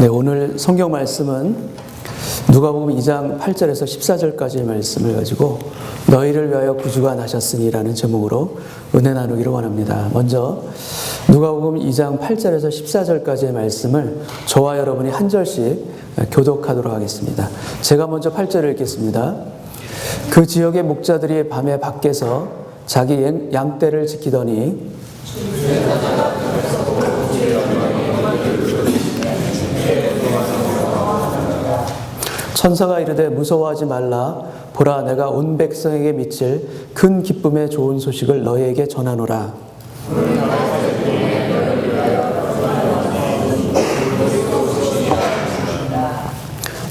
네, 오늘 성경 말씀은 누가복음 2장 8절에서 14절까지의 말씀을 가지고 너희를 위하여 구주가 나셨으니라는 제목으로 은혜 나누기를 원합니다. 먼저 누가복음 2장 8절에서 14절까지의 말씀을 저와 여러분이 한 절씩 교독하도록 하겠습니다. 제가 먼저 8절을 읽겠습니다. 그 지역의 목자들이 밤에 밖에서 자기 양떼를 지키더니 천사가 이르되 무서워하지 말라 보라 내가 온 백성에게 미칠 큰 기쁨의 좋은 소식을 너희에게 전하노라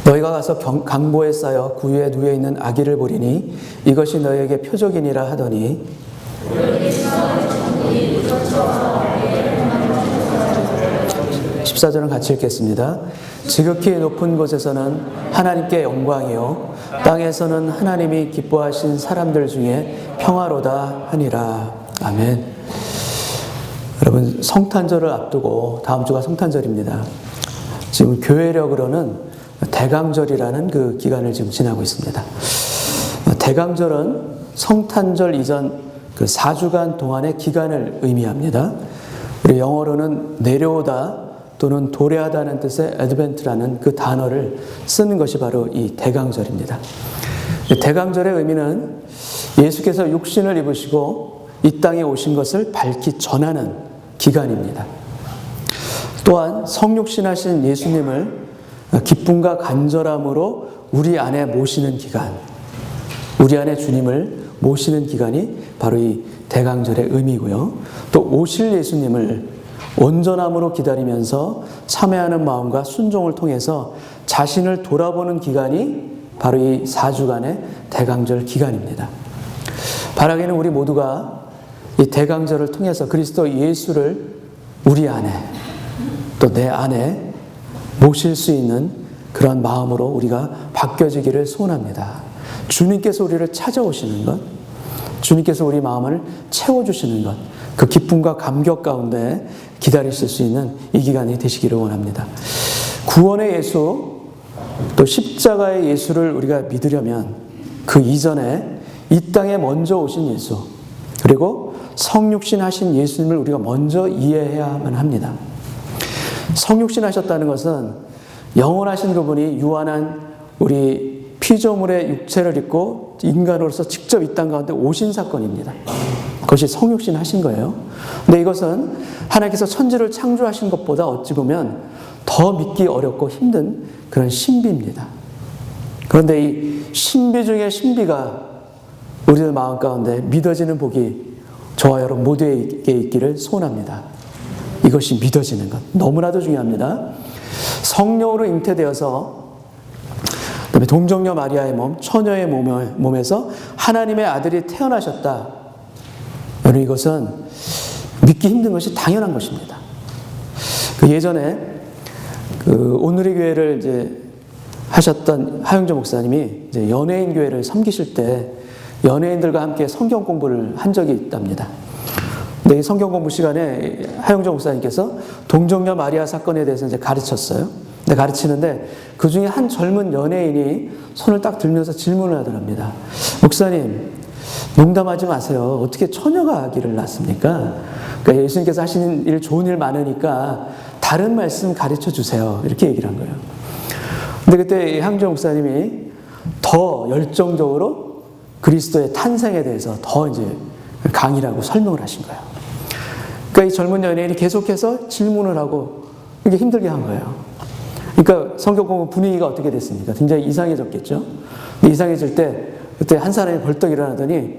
너희가 가서 경, 강보에 쌓여 구유에 누워 있는 아기를 보리니 이것이 너희에게 표적이니라 하더니 14절은 같이 읽겠습니다. 지극히 높은 곳에서는 하나님께 영광이요 땅에서는 하나님이 기뻐하신 사람들 중에 평화로다 하니라. 아멘. 여러분 성탄절을 앞두고 다음 주가 성탄절입니다. 지금 교회력으로는 대강절이라는 그 기간을 지금 지나고 있습니다. 대강절은 성탄절 이전 그 4주간 동안의 기간을 의미합니다. 우리 영어로는 내려오다 또는 도래하다는 뜻의 advent라는 그 단어를 쓰는 것이 바로 이 대강절입니다. 대강절의 의미는 예수께서 육신을 입으시고 이 땅에 오신 것을 밝히 전하는 기간입니다. 또한 성육신하신 예수님을 기쁨과 간절함으로 우리 안에 모시는 기간, 우리 안에 주님을 모시는 기간이 바로 이 대강절의 의미고요. 또 오실 예수님을 온전함으로 기다리면서 참여하는 마음과 순종을 통해서 자신을 돌아보는 기간이 바로 이 4주간의 대강절 기간입니다. 바라기는 우리 모두가 이 대강절을 통해서 그리스도 예수를 우리 안에 또 내 안에 모실 수 있는 그런 마음으로 우리가 바뀌어지기를 소원합니다. 주님께서 우리를 찾아오시는 것, 주님께서 우리 마음을 채워주시는 것, 그 기쁨과 감격 가운데 기다리실 수 있는 이 기간이 되시기를 원합니다. 구원의 예수, 또 십자가의 예수를 우리가 믿으려면 그 이전에 이 땅에 먼저 오신 예수, 그리고 성육신 하신 예수님을 우리가 먼저 이해해야만 합니다. 성육신 하셨다는 것은 영원하신 그분이 유한한 우리 피조물의 육체를 입고 인간으로서 직접 이 땅 가운데 오신 사건입니다. 그것이 성육신 하신 거예요. 근데 이것은 하나님께서 천지를 창조하신 것보다 어찌 보면 더 믿기 어렵고 힘든 그런 신비입니다. 그런데 이 신비 중의 신비가 우리들 마음 가운데 믿어지는 복이 저와 여러분 모두에게 있기를 소원합니다. 이것이 믿어지는 것. 너무나도 중요합니다. 성령으로 잉태되어서 동정녀 마리아의 몸, 처녀의 몸에서 하나님의 아들이 태어나셨다. 여러분 이것은 믿기 힘든 것이 당연한 것입니다. 그 예전에 그 오늘의 교회를 이제 하셨던 하영조 목사님이 이제 연예인 교회를 섬기실 때 연예인들과 함께 성경 공부를 한 적이 있답니다. 근데 이 성경 공부 시간에 하영조 목사님께서 동정녀 마리아 사건에 대해서 이제 가르쳤어요. 근데 가르치는데 그 중에 한 젊은 연예인이 손을 딱 들면서 질문을 하더랍니다. 목사님, 농담하지 마세요. 어떻게 처녀가 아기를 낳습니까? 그러니까 예수님께서 하시는 일 좋은 일 많으니까 다른 말씀 가르쳐 주세요. 이렇게 얘기를 한 거예요. 근데 그때 향정 목사님이 더 열정적으로 그리스도의 탄생에 대해서 더 이제 강의라고 설명을 하신 거예요. 그러니까 이 젊은 연예인이 계속해서 질문을 하고 이게 힘들게 한 거예요. 그러니까 성경 공부 분위기가 어떻게 됐습니까? 굉장히 이상해졌겠죠? 이상해질 때 그때 한 사람이 벌떡 일어나더니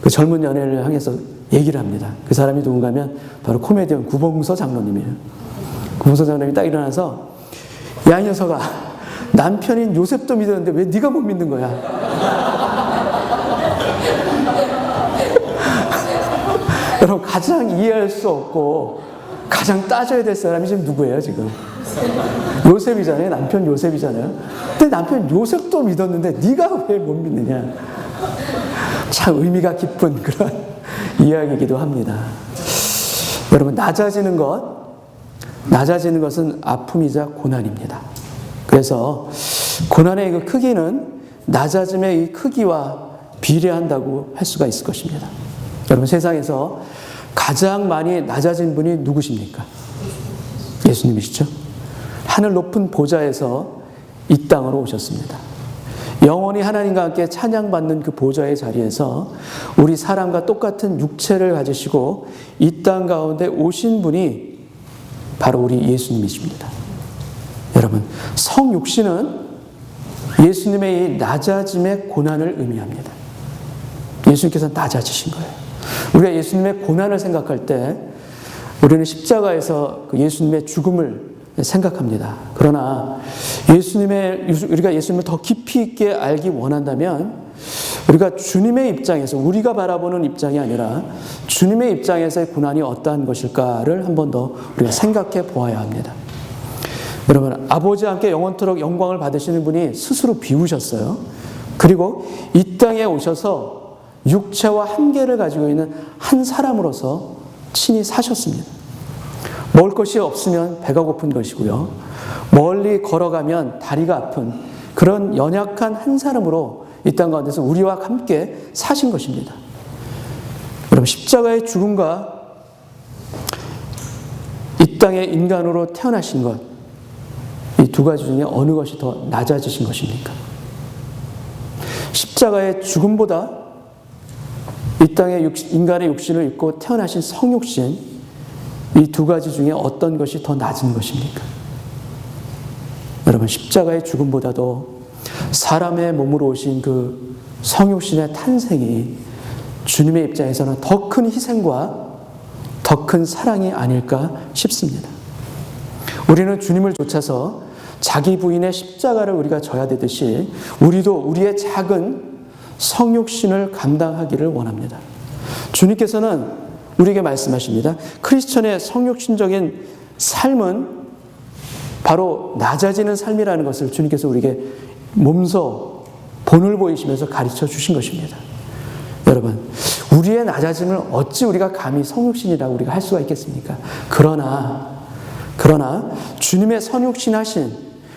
그 젊은 연예인을 향해서 얘기를 합니다. 그 사람이 누군가 면 바로 코미디언 구봉서 장로님이에요. 구봉서 장로님이 딱 일어나서 야, 이 녀석아, 남편인 요셉도 믿었는데 왜 네가 못 믿는 거야? 여러분, 가장 이해할 수 없고 가장 따져야 될 사람이 지금 누구예요, 지금? 요셉이잖아요. 남편 요셉이잖아요. 근데 남편 요셉도 믿었는데 네가 왜 못 믿느냐? 참 의미가 깊은 그런 이야기이기도 합니다. 여러분 낮아지는 것 낮아지는 것은 아픔이자 고난입니다. 그래서 고난의 그 크기는 낮아짐의 이 크기와 비례한다고 할 수가 있을 것입니다. 여러분 세상에서 가장 많이 낮아진 분이 누구십니까? 예수님이시죠? 하늘 높은 보좌에서 이 땅으로 오셨습니다. 영원히 하나님과 함께 찬양받는 그 보좌의 자리에서 우리 사람과 똑같은 육체를 가지시고 이 땅 가운데 오신 분이 바로 우리 예수님이십니다. 여러분, 성육신은 예수님의 이 낮아짐의 고난을 의미합니다. 예수님께서 낮아지신 거예요. 우리가 예수님의 고난을 생각할 때 우리는 십자가에서 그 예수님의 죽음을 생각합니다. 그러나 예수님의 우리가 예수님을 더 깊이 있게 알기 원한다면 우리가 주님의 입장에서 우리가 바라보는 입장이 아니라 주님의 입장에서의 고난이 어떠한 것일까를 한 번 더 우리가 생각해 보아야 합니다. 여러분 아버지와 함께 영원토록 영광을 받으시는 분이 스스로 비우셨어요. 그리고 이 땅에 오셔서 육체와 한계를 가지고 있는 한 사람으로서 친히 사셨습니다. 먹을 것이 없으면 배가 고픈 것이고요. 멀리 걸어가면 다리가 아픈 그런 연약한 한 사람으로 이 땅 가운데서 우리와 함께 사신 것입니다. 여러분, 십자가의 죽음과 이 땅에 인간으로 태어나신 것, 이 두 가지 중에 어느 것이 더 낮아지신 것입니까? 십자가의 죽음보다 이 땅에 인간의 육신을 입고 태어나신 성육신, 이 두 가지 중에 어떤 것이 더 낮은 것입니까? 여러분, 십자가의 죽음보다도 사람의 몸으로 오신 그 성육신의 탄생이 주님의 입장에서는 더 큰 희생과 더 큰 사랑이 아닐까 싶습니다. 우리는 주님을 쫓아서 자기 부인의 십자가를 우리가 져야 되듯이 우리도 우리의 작은 성육신을 감당하기를 원합니다. 주님께서는 우리에게 말씀하십니다. 크리스천의 성육신적인 삶은 바로 낮아지는 삶이라는 것을 주님께서 우리에게 몸소 본을 보이시면서 가르쳐 주신 것입니다. 여러분, 우리의 낮아짐을 어찌 우리가 감히 성육신이라고 우리가 할 수가 있겠습니까? 그러나, 그러나 주님의 선육신 하신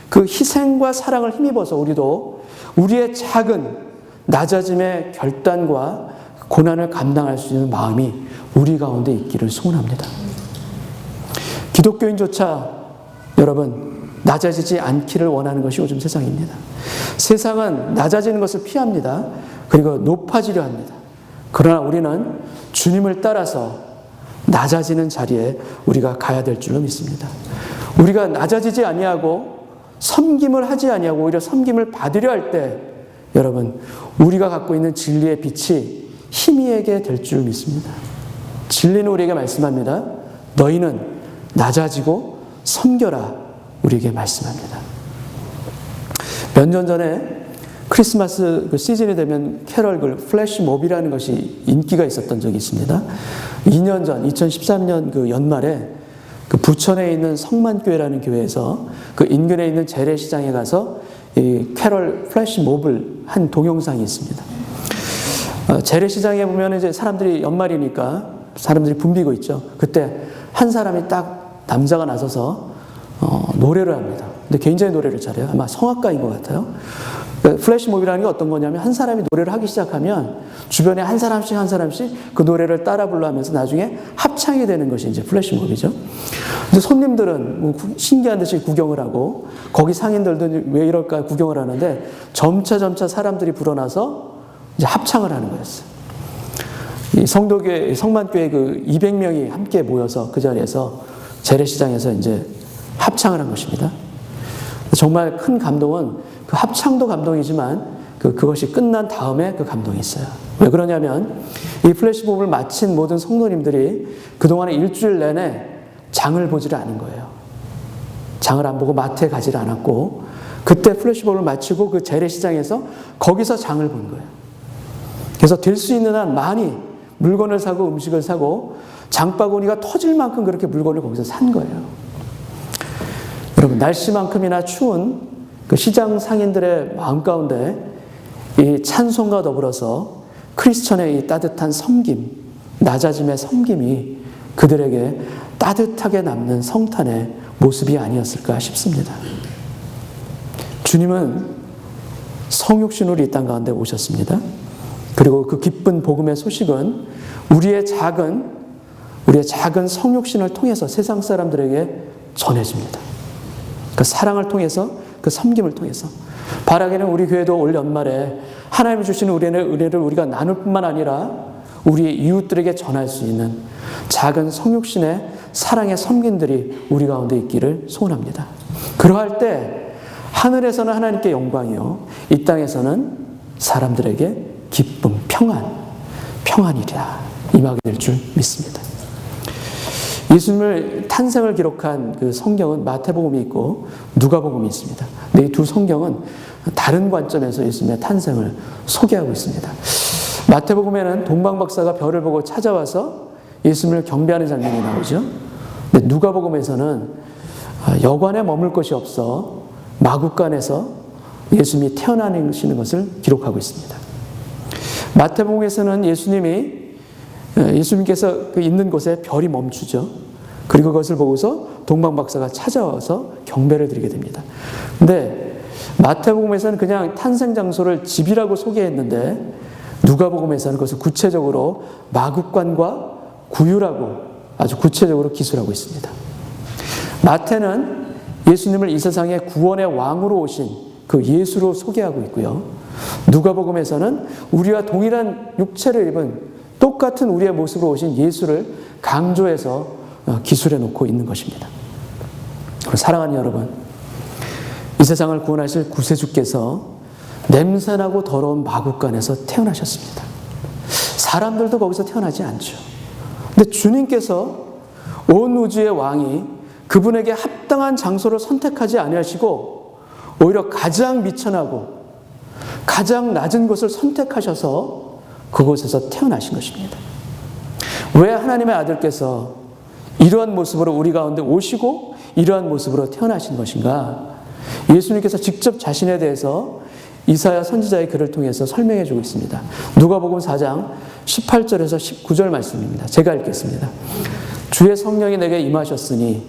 그 희생과 사랑을 힘입어서 우리도 우리의 작은 낮아짐의 결단과 고난을 감당할 수 있는 마음이 우리 가운데 있기를 소원합니다. 기독교인조차 여러분 낮아지지 않기를 원하는 것이 요즘 세상입니다. 세상은 낮아지는 것을 피합니다. 그리고 높아지려 합니다. 그러나 우리는 주님을 따라서 낮아지는 자리에 우리가 가야 될 줄로 믿습니다. 우리가 낮아지지 아니하고 섬김을 하지 아니하고 오히려 섬김을 받으려 할 때 여러분 우리가 갖고 있는 진리의 빛이 희미하게 될 줄 믿습니다. 진리는 우리에게 말씀합니다. 너희는 낮아지고 섬겨라 우리에게 말씀합니다. 몇 년 전에 크리스마스 그 시즌이 되면 캐럴 그 플래시 몹이라는 것이 인기가 있었던 적이 있습니다. 2년 전, 2013년 그 연말에 그 부천에 있는 성만교회라는 교회에서 그 인근에 있는 재래시장에 가서 이 캐럴 플래시 몹을 한 동영상이 있습니다. 어, 재래시장에 보면 이제 사람들이 연말이니까 사람들이 붐비고 있죠. 그때 한 사람이 딱 남자가 나서서 어, 노래를 합니다. 근데 굉장히 노래를 잘해요. 아마 성악가인 것 같아요. 그러니까 플래시몹이라는 게 어떤 거냐면 한 사람이 노래를 하기 시작하면 주변에 한 사람씩 한 사람씩 그 노래를 따라 불러하면서 나중에 합창이 되는 것이 이제 플래시몹이죠. 근데 손님들은 뭐 신기한 듯이 구경을 하고 거기 상인들도 왜 이럴까 구경을 하는데 점차 점차 사람들이 불어나서 이제 합창을 하는 거였어요. 이 성도교회, 성만교회 그 200명이 함께 모여서 그 자리에서 재래시장에서 이제 합창을 한 것입니다. 정말 큰 감동은 그 합창도 감동이지만 그, 그것이 끝난 다음에 그 감동이 있어요. 왜 그러냐면 이 플래시몹을 마친 모든 성도님들이 그동안에 일주일 내내 장을 보지를 않은 거예요. 장을 안 보고 마트에 가지를 않았고 그때 플래시몹을 마치고 그 재래시장에서 거기서 장을 본 거예요. 그래서 될 수 있는 한 많이 물건을 사고 음식을 사고 장바구니가 터질 만큼 그렇게 물건을 거기서 산 거예요. 여러분 날씨만큼이나 추운 그 시장 상인들의 마음 가운데 이 찬송과 더불어서 크리스천의 이 따뜻한 섬김, 낮아짐의 섬김이 그들에게 따뜻하게 남는 성탄의 모습이 아니었을까 싶습니다. 주님은 성육신으로 이 땅 가운데 오셨습니다. 그리고 그 기쁜 복음의 소식은 우리의 작은 우리의 작은 성육신을 통해서 세상 사람들에게 전해집니다. 그 사랑을 통해서 그 섬김을 통해서 바라기는 우리 교회도 올 연말에 하나님이 주시는 우리의 은혜를 우리가 나눌 뿐만 아니라 우리 이웃들에게 전할 수 있는 작은 성육신의 사랑의 섬김들이 우리 가운데 있기를 소원합니다. 그러할 때 하늘에서는 하나님께 영광이요 이 땅에서는 사람들에게 기쁨, 평안, 평안이랴 임하게 될 줄 믿습니다. 예수님을 탄생을 기록한 그 성경은 마태복음이 있고 누가복음이 있습니다. 근데 이 두 성경은 다른 관점에서 예수님의 탄생을 소개하고 있습니다. 마태복음에는 동방박사가 별을 보고 찾아와서 예수님을 경배하는 장면이 나오죠. 근데 누가복음에서는 여관에 머물 곳이 없어 마국간에서 예수님이 태어나시는 것을 기록하고 있습니다. 마태복음에서는 예수님이 예수님께서 그 있는 곳에 별이 멈추죠. 그리고 그것을 보고서 동방 박사가 찾아와서 경배를 드리게 됩니다. 근데 마태복음에서는 그냥 탄생 장소를 집이라고 소개했는데 누가복음에서는 그것을 구체적으로 마국관과 구유라고 아주 구체적으로 기술하고 있습니다. 마태는 예수님을 이 세상의 구원의 왕으로 오신 그 예수로 소개하고 있고요. 누가복음에서는 우리와 동일한 육체를 입은 똑같은 우리의 모습으로 오신 예수를 강조해서 기술해 놓고 있는 것입니다. 사랑하는 여러분, 이 세상을 구원하실 구세주께서 냄새나고 더러운 마국간에서 태어나셨습니다. 사람들도 거기서 태어나지 않죠. 근데 주님께서 온 우주의 왕이 그분에게 합당한 장소를 선택하지 아니하시고 오히려 가장 미천하고 가장 낮은 곳을 선택하셔서 그곳에서 태어나신 것입니다. 왜 하나님의 아들께서 이러한 모습으로 우리 가운데 오시고 이러한 모습으로 태어나신 것인가? 예수님께서 직접 자신에 대해서 이사야 선지자의 글을 통해서 설명해 주고 있습니다. 누가복음 4장 18절에서 19절 말씀입니다. 제가 읽겠습니다. 주의 성령이 내게 임하셨으니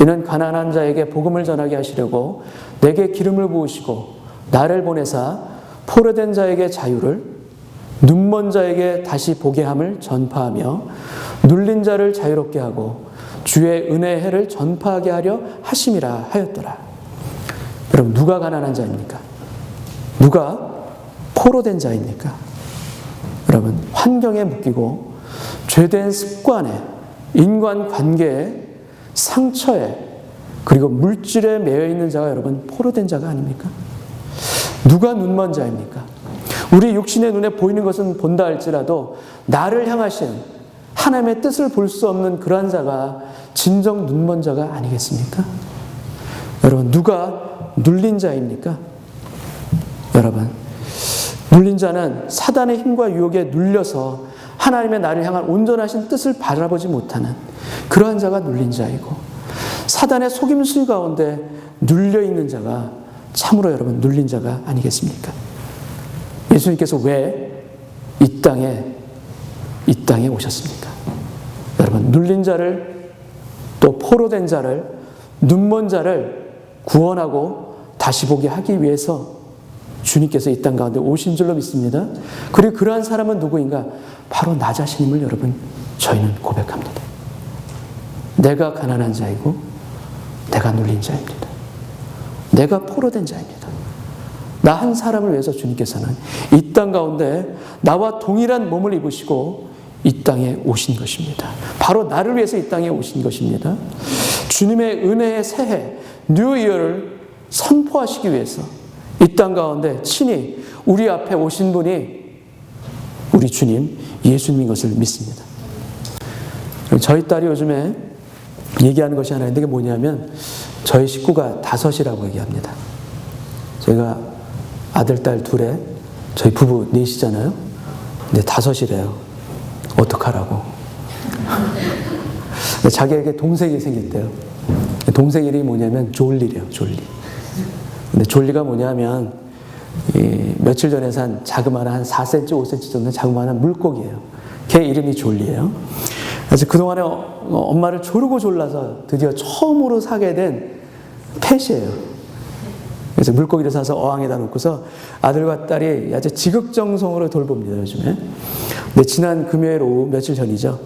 이는 가난한 자에게 복음을 전하게 하시려고 내게 기름을 부으시고 나를 보내사 포로된 자에게 자유를 눈먼 자에게 다시 보게 함을 전파하며 눌린 자를 자유롭게 하고 주의 은혜의 해를 전파하게 하려 하심이라 하였더라. 여러분 누가 가난한 자입니까? 누가 포로된 자입니까? 여러분 환경에 묶이고 죄된 습관에 인간 관계에 상처에 그리고 물질에 매여 있는 자가 여러분 포로된 자가 아닙니까? 누가 눈먼 자입니까? 우리 육신의 눈에 보이는 것은 본다 할지라도 나를 향하신 하나님의 뜻을 볼 수 없는 그러한 자가 진정 눈먼 자가 아니겠습니까? 여러분 누가 눌린 자입니까? 여러분 눌린 자는 사단의 힘과 유혹에 눌려서 하나님의 나를 향한 온전하신 뜻을 바라보지 못하는 그러한 자가 눌린 자이고 사단의 속임수 가운데 눌려 있는 자가 참으로 여러분 눌린 자가 아니겠습니까? 예수님께서 왜 이 땅에 이 땅에 오셨습니까? 여러분 눌린 자를 또 포로된 자를 눈먼 자를 구원하고 다시 보게 하기 위해서 주님께서 이 땅 가운데 오신 줄로 믿습니다. 그리고 그러한 사람은 누구인가? 바로 나 자신임을 여러분 저희는 고백합니다. 내가 가난한 자이고 내가 눌린 자입니다. 내가 포로된 자입니다. 나 한 사람을 위해서 주님께서는 이 땅 가운데 나와 동일한 몸을 입으시고 이 땅에 오신 것입니다. 바로 나를 위해서 이 땅에 오신 것입니다. 주님의 은혜의 새해, 뉴 이어를 선포하시기 위해서 이 땅 가운데 친히 우리 앞에 오신 분이 우리 주님 예수님인 것을 믿습니다. 저희 딸이 요즘에 얘기하는 것이 하나 있는데 뭐냐면 저희 식구가 다섯이라고 얘기합니다. 제가 아들, 딸 둘에 저희 부부 넷이잖아요. 근데 다섯이래요. 어떡하라고. 자기에게 동생이 생겼대요. 동생 이름이 뭐냐면 졸리래요, 졸리. 근데 졸리가 뭐냐면, 며칠 전에 산 자그마한 한 4cm, 5cm 정도 자그마한 물고기예요. 걔 이름이 졸리예요. 그래서 그동안에 어- 엄마를 조르고 졸라서 드디어 처음으로 사게 된 펫이에요. 그래서 물고기를 사서 어항에다 놓고서 아들과 딸이 아주 지극정성으로 돌봅니다, 요즘에. 근데 지난 금요일 오후 며칠 전이죠.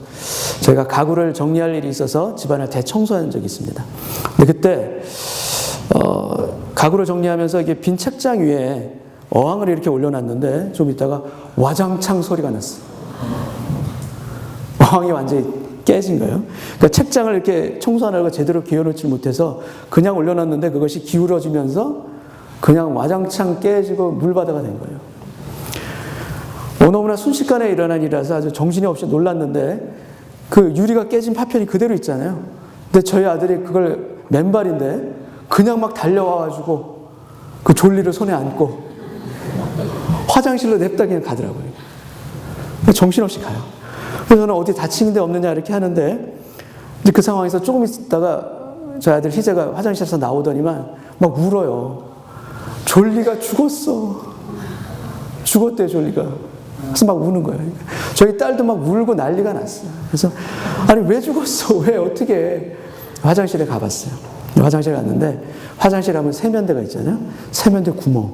저희가 가구를 정리할 일이 있어서 집안을 대청소한 적이 있습니다. 근데 그때, 어, 가구를 정리하면서 이게 빈 책장 위에 어항을 이렇게 올려놨는데 좀 있다가 와장창 소리가 났어요. 어항이 완전히 깨진 거예요. 그러니까 책장을 이렇게 청소하느라고 제대로 기어놓지 못해서 그냥 올려놨는데 그것이 기울어지면서 그냥 와장창 깨지고 물바다가 된 거예요. 어, 너무나 순식간에 일어난 일이라서 아주 정신이 없이 놀랐는데 그 유리가 깨진 파편이 그대로 있잖아요. 근데 저희 아들이 그걸 맨발인데 그냥 막 달려와가지고 그 졸리를 손에 안고 화장실로 냅다 그냥 가더라고요. 정신없이 가요. 그래서 저는 어디 다치는 데 없느냐 이렇게 하는데 이제 그 상황에서 조금 있다가 저희 아들 희재가 화장실에서 나오더니만 막 울어요. 졸리가 죽었어. 죽었대 졸리가. 그래서 막 우는 거예요. 저희 딸도 막 울고 난리가 났어요. 그래서 아니 왜 죽었어? 왜 어떻게? 화장실에 가봤어요. 화장실 갔는데 화장실 하면 세면대가 있잖아요. 세면대 구멍.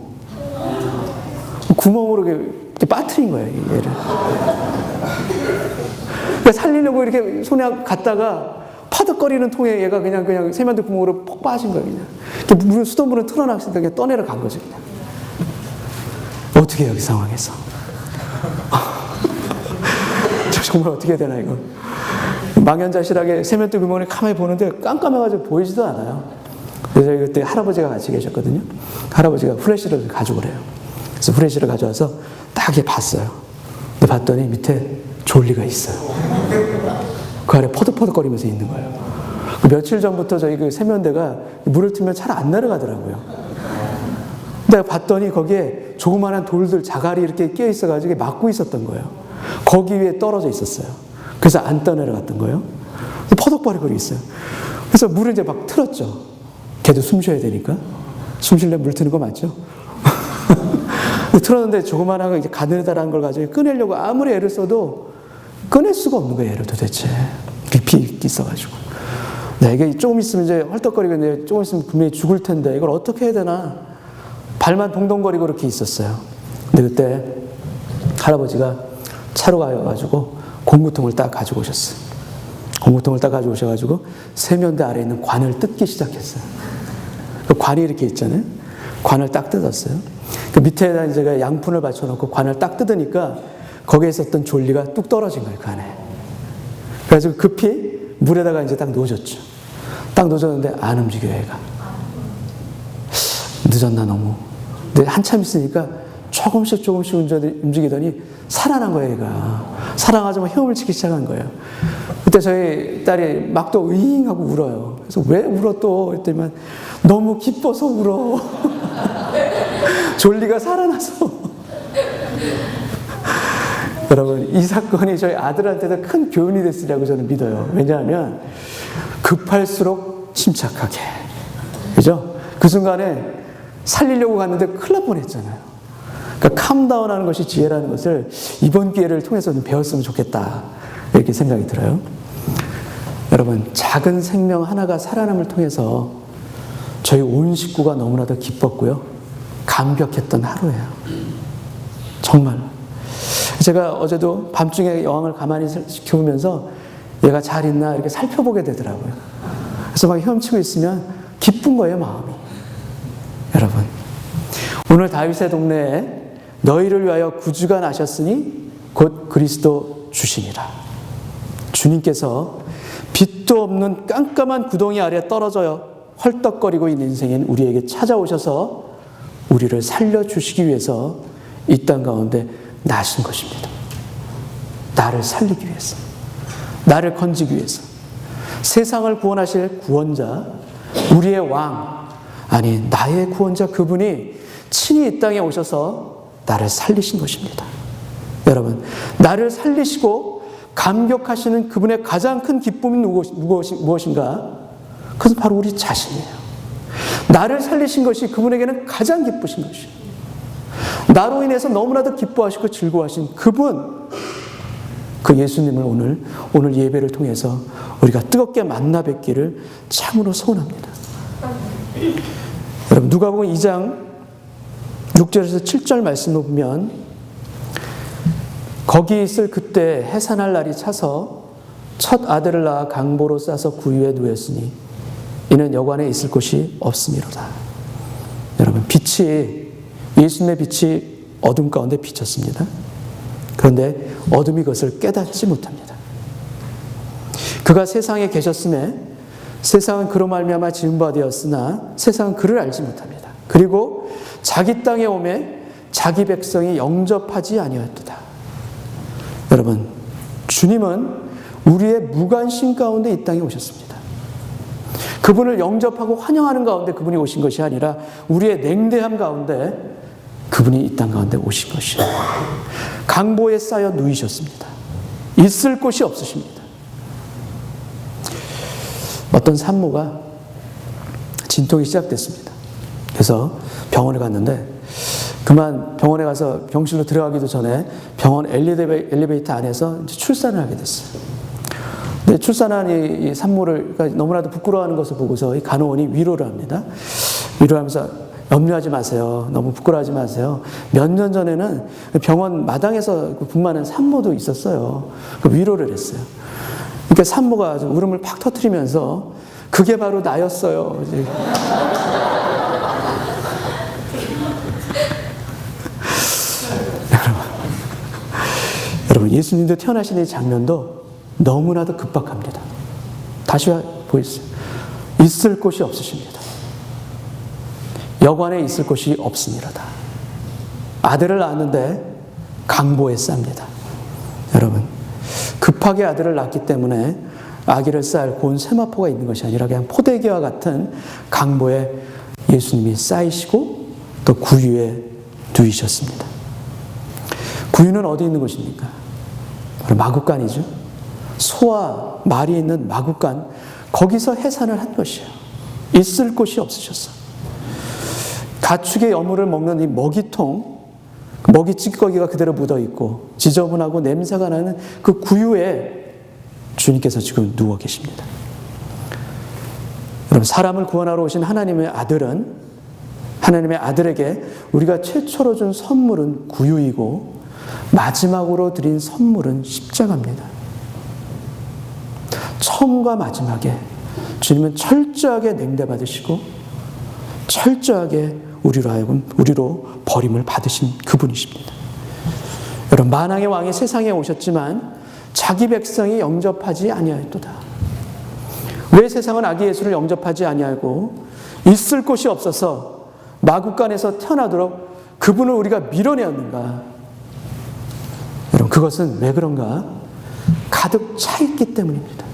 구멍으로 이렇게 빠트린 거예요, 얘를. 그러니까 살리려고 이렇게 손에 갖다가 파득거리는 통에 얘가 그냥 그냥 세면대 구멍으로 폭 빠진 거예요, 그냥. 물, 수돗물은 틀어놨을 때 그냥 떠내려 간 거죠, 그냥. 어떻게 이 상황에서? 저 정말 어떻게 되나, 이거. 망연자실하게 세면대 구멍을 가만히 보는데 깜깜해가지고 보이지도 않아요. 그래서 그때 할아버지가 같이 계셨거든요. 할아버지가 후레쉬를 가져오래요. 그래서 후레쉬를 가져와서 딱 봤어요. 봤더니 밑에 졸리가 있어요. 그 아래 퍼득퍼득거리면서 있는 거예요. 그 며칠 전부터 저희 그 세면대가 물을 틀면 잘안 내려가더라고요. 근데 봤더니 거기에 조그마한 돌들 자갈이 이렇게 끼어 있어가지고 막고 있었던 거예요. 거기 위에 떨어져 있었어요. 그래서 안 떠내려갔던 거예요. 퍼덕거리고 있어요. 그래서 물을 이제 막 틀었죠. 걔도 숨 쉬어야 되니까. 숨 쉬려면 물 트는 거 맞죠? 틀었는데 조그마한 거 이제 가느다란 걸 가지고 꺼내려고 아무리 애를 써도 꺼낼 수가 없는 거예요, 도대체. 깊이 있어가지고. 네, 이게 조금 있으면 이제 헐떡거리겠는데 조금 있으면 분명히 죽을 텐데 이걸 어떻게 해야 되나. 발만 동동거리고 그렇게 있었어요. 근데 그때 할아버지가 차로 가가지고 공구통을 딱 가지고 오셨어요. 공구통을 딱 가지고 오셔가지고 세면대 아래에 있는 관을 뜯기 시작했어요. 그 관이 이렇게 있잖아요. 관을 딱 뜯었어요. 그 밑에다 제가 양푼을 받쳐놓고 관을 딱 뜯으니까 거기에 있었던 졸리가 뚝 떨어진 거예요, 그 안에. 그래서 급히 물에다가 이제 딱 놓아줬죠. 딱 놓아줬는데 안 움직여요, 얘가. 늦었나, 너무. 근데 한참 있으니까 조금씩 조금씩 움직이더니 살아난 거예요, 얘가. 살아가지고 헤엄을 치기 시작한 거예요. 그때 저희 딸이 막 또 으잉 하고 울어요. 그래서 왜 울어 또? 했더니만 너무 기뻐서 울어. 졸리가 살아나서. 여러분, 이 사건이 저희 아들한테도 큰 교훈이 됐으리라고 저는 믿어요. 왜냐하면 급할수록 침착하게. 그죠? 그 순간에 살리려고 갔는데 큰일 날 뻔했잖아요. 그러니까 캄다운 하는 것이 지혜라는 것을 이번 기회를 통해서 좀 배웠으면 좋겠다. 이렇게 생각이 들어요. 여러분, 작은 생명 하나가 살아남을 통해서 저희 온 식구가 너무나도 기뻤고요. 감격했던 하루예요. 정말. 제가 어제도 밤중에 여왕을 가만히 지켜보면서 얘가 잘 있나 이렇게 살펴보게 되더라고요. 그래서 막 헤엄치고 있으면 기쁜 거예요, 마음이. 여러분, 오늘 다윗의 동네에 너희를 위하여 구주가 나셨으니 곧 그리스도 주시니라. 주님께서 빛도 없는 깜깜한 구덩이 아래 떨어져 헐떡거리고 있는 인생인 우리에게 찾아오셔서 우리를 살려주시기 위해서 이 땅 가운데 나신 것입니다. 나를 살리기 위해서. 나를 건지기 위해서. 세상을 구원하실 구원자, 우리의 왕, 아니, 나의 구원자 그분이 친히 이 땅에 오셔서 나를 살리신 것입니다. 여러분, 나를 살리시고 감격하시는 그분의 가장 큰 기쁨이 무엇인가? 그것은 바로 우리 자신이에요. 나를 살리신 것이 그분에게는 가장 기쁘신 것이에요. 나로 인해서 너무나도 기뻐하시고 즐거워하신 그분, 그 예수님을 오늘 오늘 예배를 통해서 우리가 뜨겁게 만나 뵙기를 참으로 소원합니다. 여러분 누가복음 2장 6절에서 7절 말씀을 보면 거기 있을 그때 해산할 날이 차서 첫 아들을 낳아 강보로 싸서 구유에 누였으니 이는 여관에 있을 곳이 없음이로다. 여러분 빛이 예수님의 빛이 어둠 가운데 비쳤습니다. 그런데 어둠이 그것을 깨닫지 못합니다. 그가 세상에 계셨음에 세상은 그로 말미암아 지은 바 되었으나 세상은 그를 알지 못합니다. 그리고 자기 땅에 오매 자기 백성이 영접하지 아니하였도다. 여러분, 주님은 우리의 무관심 가운데 이 땅에 오셨습니다. 그분을 영접하고 환영하는 가운데 그분이 오신 것이 아니라 우리의 냉대함 가운데 그분이 이 땅 가운데 오신 것이요. 강보에 쌓여 누이셨습니다. 있을 곳이 없으십니다. 어떤 산모가 진통이 시작됐습니다. 그래서 병원에 갔는데 그만 병원에 가서 병실로 들어가기도 전에 병원 엘리베이터 안에서 출산을 하게 됐어요. 근데 출산한 이 산모를 그러니까 너무나도 부끄러워하는 것을 보고서 이 간호원이 위로를 합니다. 위로하면서 염려하지 마세요. 너무 부끄러워하지 마세요. 몇 년 전에는 병원 마당에서 분만한 산모도 있었어요. 그 위로를 했어요. 그러니까 산모가 울음을 팍 터트리면서 그게 바로 나였어요. 여러분, 예수님도 태어나신 이 장면도 너무나도 급박합니다. 다시 보이세요. 있을 곳이 없으십니다. 여관에 있을 곳이 없습니다. 아들을 낳았는데 강보에 쌉니다. 여러분, 급하게 아들을 낳기 때문에 아기를 쌀 고운 세마포가 있는 것이 아니라 그냥 포대기와 같은 강보에 예수님이 쌓이시고 또 구유에 누이셨습니다. 구유는 어디 있는 곳입니까? 바로 마국간이죠. 소와 말이 있는 마국간 거기서 해산을 한 것이에요. 있을 곳이 없으셨어. 가축의 여물을 먹는 이 먹이통, 그 먹이 찌꺼기가 그대로 묻어 있고 지저분하고 냄새가 나는 그 구유에 주님께서 지금 누워 계십니다. 여러분 사람을 구원하러 오신 하나님의 아들은 하나님의 아들에게 우리가 최초로 준 선물은 구유이고 마지막으로 드린 선물은 십자가입니다. 처음과 마지막에 주님은 철저하게 냉대받으시고 철저하게 우리로 하여금 우리로 버림을 받으신 그분이십니다. 여러분 만왕의 왕이 세상에 오셨지만 자기 백성이 영접하지 아니하였도다. 왜 세상은 아기 예수를 영접하지 아니하고 있을 곳이 없어서 마국간에서 태어나도록 그분을 우리가 밀어내었는가? 여러분 그것은 왜 그런가? 가득 차 있기 때문입니다.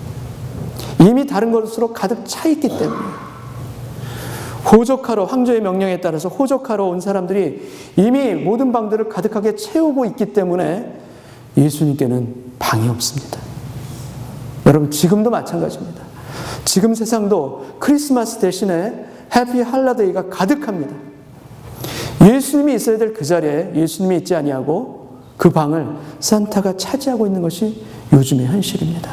이미 다른 것으로 가득 차 있기 때문에 호적하러 황제의 명령에 따라서 호적하러 온 사람들이 이미 모든 방들을 가득하게 채우고 있기 때문에 예수님께는 방이 없습니다. 여러분 지금도 마찬가지입니다. 지금 세상도 크리스마스 대신에 해피 할라데이가 가득합니다. 예수님이 있어야 될 그 자리에 예수님이 있지 아니하고 그 방을 산타가 차지하고 있는 것이 요즘의 현실입니다.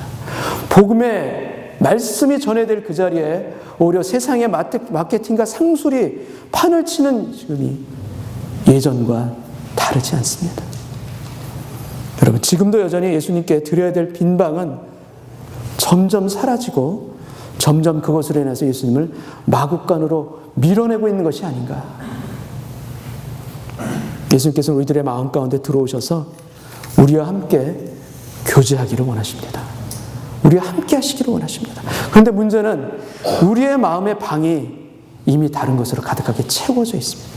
복음의 말씀이 전해질 그 자리에 오히려 세상의 마케팅과 상술이 판을 치는 지금이 예전과 다르지 않습니다. 여러분, 지금도 여전히 예수님께 드려야 될 빈방은 점점 사라지고 점점 그것으로 인해서 예수님을 마국간으로 밀어내고 있는 것이 아닌가. 예수님께서 우리들의 마음 가운데 들어오셔서 우리와 함께 교제하기를 원하십니다. 우리와 함께 하시기를 원하십니다. 그런데 문제는 우리의 마음의 방이 이미 다른 것으로 가득하게 채워져 있습니다.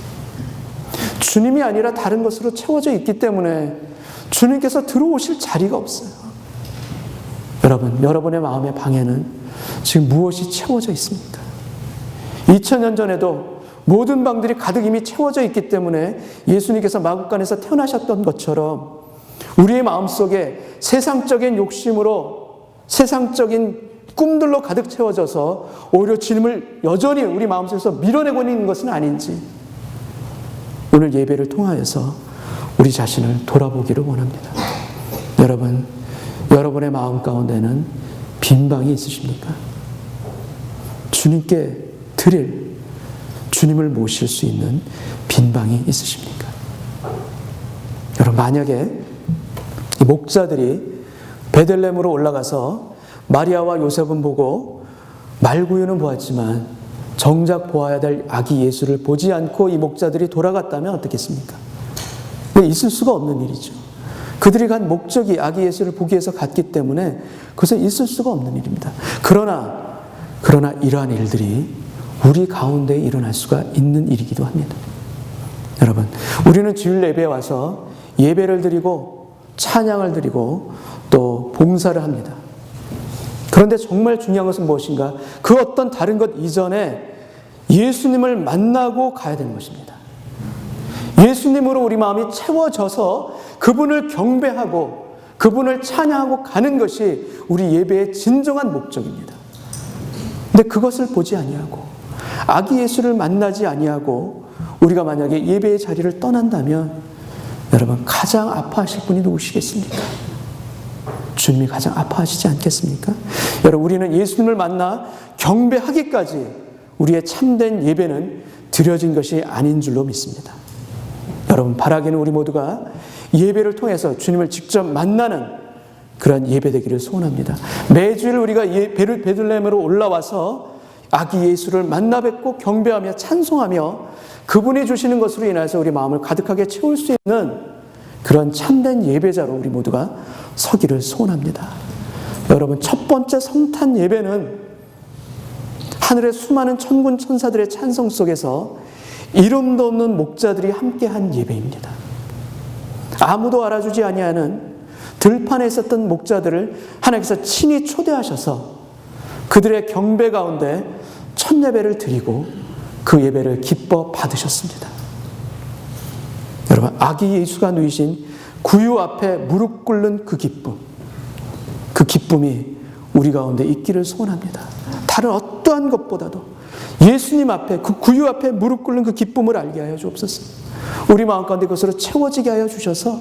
주님이 아니라 다른 것으로 채워져 있기 때문에 주님께서 들어오실 자리가 없어요. 여러분, 여러분의 마음의 방에는 지금 무엇이 채워져 있습니까? 2000년 전에도 모든 방들이 가득 이미 채워져 있기 때문에 예수님께서 마국간에서 태어나셨던 것처럼 우리의 마음 속에 세상적인 욕심으로 세상적인 꿈들로 가득 채워져서 오히려 주님을 여전히 우리 마음속에서 밀어내고 있는 것은 아닌지 오늘 예배를 통하여서 우리 자신을 돌아보기를 원합니다. 여러분, 여러분의 마음 가운데는 빈 방이 있으십니까? 주님께 드릴 주님을 모실 수 있는 빈 방이 있으십니까? 여러분 만약에 이 목자들이 베들렘으로 올라가서 마리아와 요셉은 보고 말구유는 보았지만 정작 보아야 될 아기 예수를 보지 않고 이 목자들이 돌아갔다면 어떻겠습니까? 있을 수가 없는 일이죠. 그들이 간 목적이 아기 예수를 보기 위해서 갔기 때문에 그것은 있을 수가 없는 일입니다. 그러나 그러나 이러한 일들이 우리 가운데 일어날 수가 있는 일이기도 합니다. 여러분, 우리는 주일 예배에 와서 예배를 드리고 찬양을 드리고 또 봉사를 합니다. 그런데 정말 중요한 것은 무엇인가? 그 어떤 다른 것 이전에 예수님을 만나고 가야 되는 것입니다. 예수님으로 우리 마음이 채워져서 그분을 경배하고 그분을 찬양하고 가는 것이 우리 예배의 진정한 목적입니다. 근데 그것을 보지 아니하고 아기 예수를 만나지 아니하고 우리가 만약에 예배의 자리를 떠난다면 여러분 가장 아파하실 분이 누구시겠습니까? 주님이 가장 아파하시지 않겠습니까? 여러분 우리는 예수님을 만나 경배하기까지 우리의 참된 예배는 드려진 것이 아닌 줄로 믿습니다. 여러분 바라기는 우리 모두가 예배를 통해서 주님을 직접 만나는 그런 예배 되기를 소원합니다. 매주일 우리가 예, 베들레헴으로 올라와서 아기 예수를 만나 뵙고 경배하며 찬송하며 그분이 주시는 것으로 인해서 우리 마음을 가득하게 채울 수 있는 그런 참된 예배자로 우리 모두가 서기를 소원합니다. 여러분 첫 번째 성탄 예배는 하늘의 수많은 천군 천사들의 찬성 속에서 이름도 없는 목자들이 함께한 예배입니다. 아무도 알아주지 아니하는 들판에 있었던 목자들을 하나님께서 친히 초대하셔서 그들의 경배 가운데 첫 예배를 드리고 그 예배를 기뻐 받으셨습니다. 여러분, 아기 예수가 누이신 구유 앞에 무릎 꿇는 그 기쁨, 그 기쁨이 우리 가운데 있기를 소원합니다. 다른 어떠한 것보다도 예수님 앞에 그 구유 앞에 무릎 꿇는 그 기쁨을 알게 하여 주옵소서. 우리 마음 가운데 그것으로 채워지게 하여 주셔서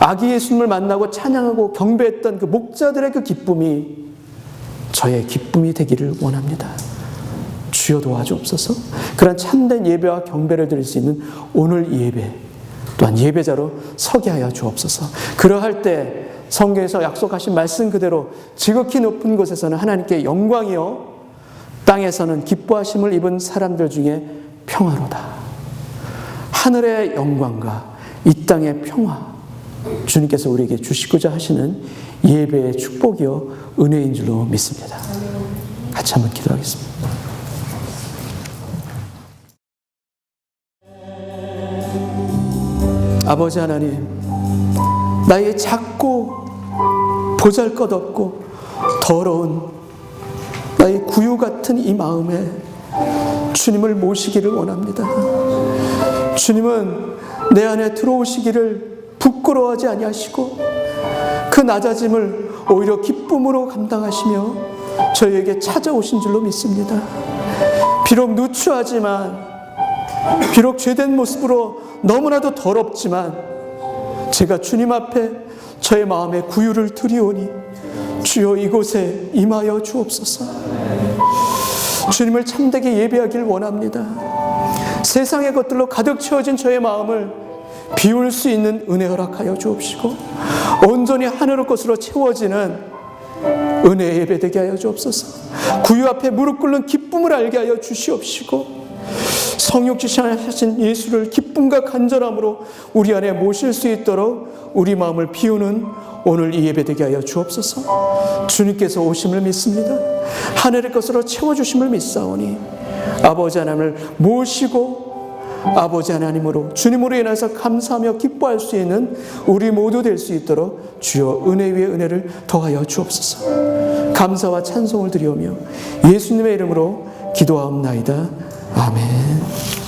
아기 예수님을 만나고 찬양하고 경배했던 그 목자들의 그 기쁨이 저의 기쁨이 되기를 원합니다. 주여 도와주옵소서. 그런 참된 예배와 경배를 드릴 수 있는 오늘 예배 또한 예배자로 서게 하여 주옵소서. 그러할 때 성경에서 약속하신 말씀 그대로 지극히 높은 곳에서는 하나님께 영광이요 땅에서는 기뻐하심을 입은 사람들 중에 평화로다. 하늘의 영광과 이 땅의 평화 주님께서 우리에게 주시고자 하시는 예배의 축복이요 은혜인 줄로 믿습니다. 같이 한번 기도하겠습니다. 아버지 하나님, 나의 작고 보잘 것 없고 더러운 나의 구유 같은 이 마음에 주님을 모시기를 원합니다. 주님은 내 안에 들어오시기를 부끄러워하지 아니하시고 그 낮아짐을 오히려 기쁨으로 감당하시며 저희에게 찾아오신 줄로 믿습니다. 비록 누추하지만 비록 죄된 모습으로 너무나도 더럽지만 제가 주님 앞에 저의 마음의 구유를 드리오니 주여 이곳에 임하여 주옵소서. 주님을 참되게 예배하길 원합니다. 세상의 것들로 가득 채워진 저의 마음을 비울 수 있는 은혜 허락하여 주옵시고 온전히 하늘의 것으로 채워지는 은혜 예배되게 하여 주옵소서. 구유 앞에 무릎 꿇는 기쁨을 알게 하여 주시옵시고 성육지하신 예수를 기쁨과 간절함으로 우리 안에 모실 수 있도록 우리 마음을 비우는 오늘 이 예배 되게 하여 주옵소서. 주님께서 오심을 믿습니다. 하늘의 것으로 채워주심을 믿사오니 아버지 하나님을 모시고 아버지 하나님으로 주님으로 인해서 감사하며 기뻐할 수 있는 우리 모두 될 수 있도록 주여 은혜 위에 은혜를 더하여 주옵소서. 감사와 찬송을 드리오며 예수님의 이름으로 기도하옵나이다. 아멘.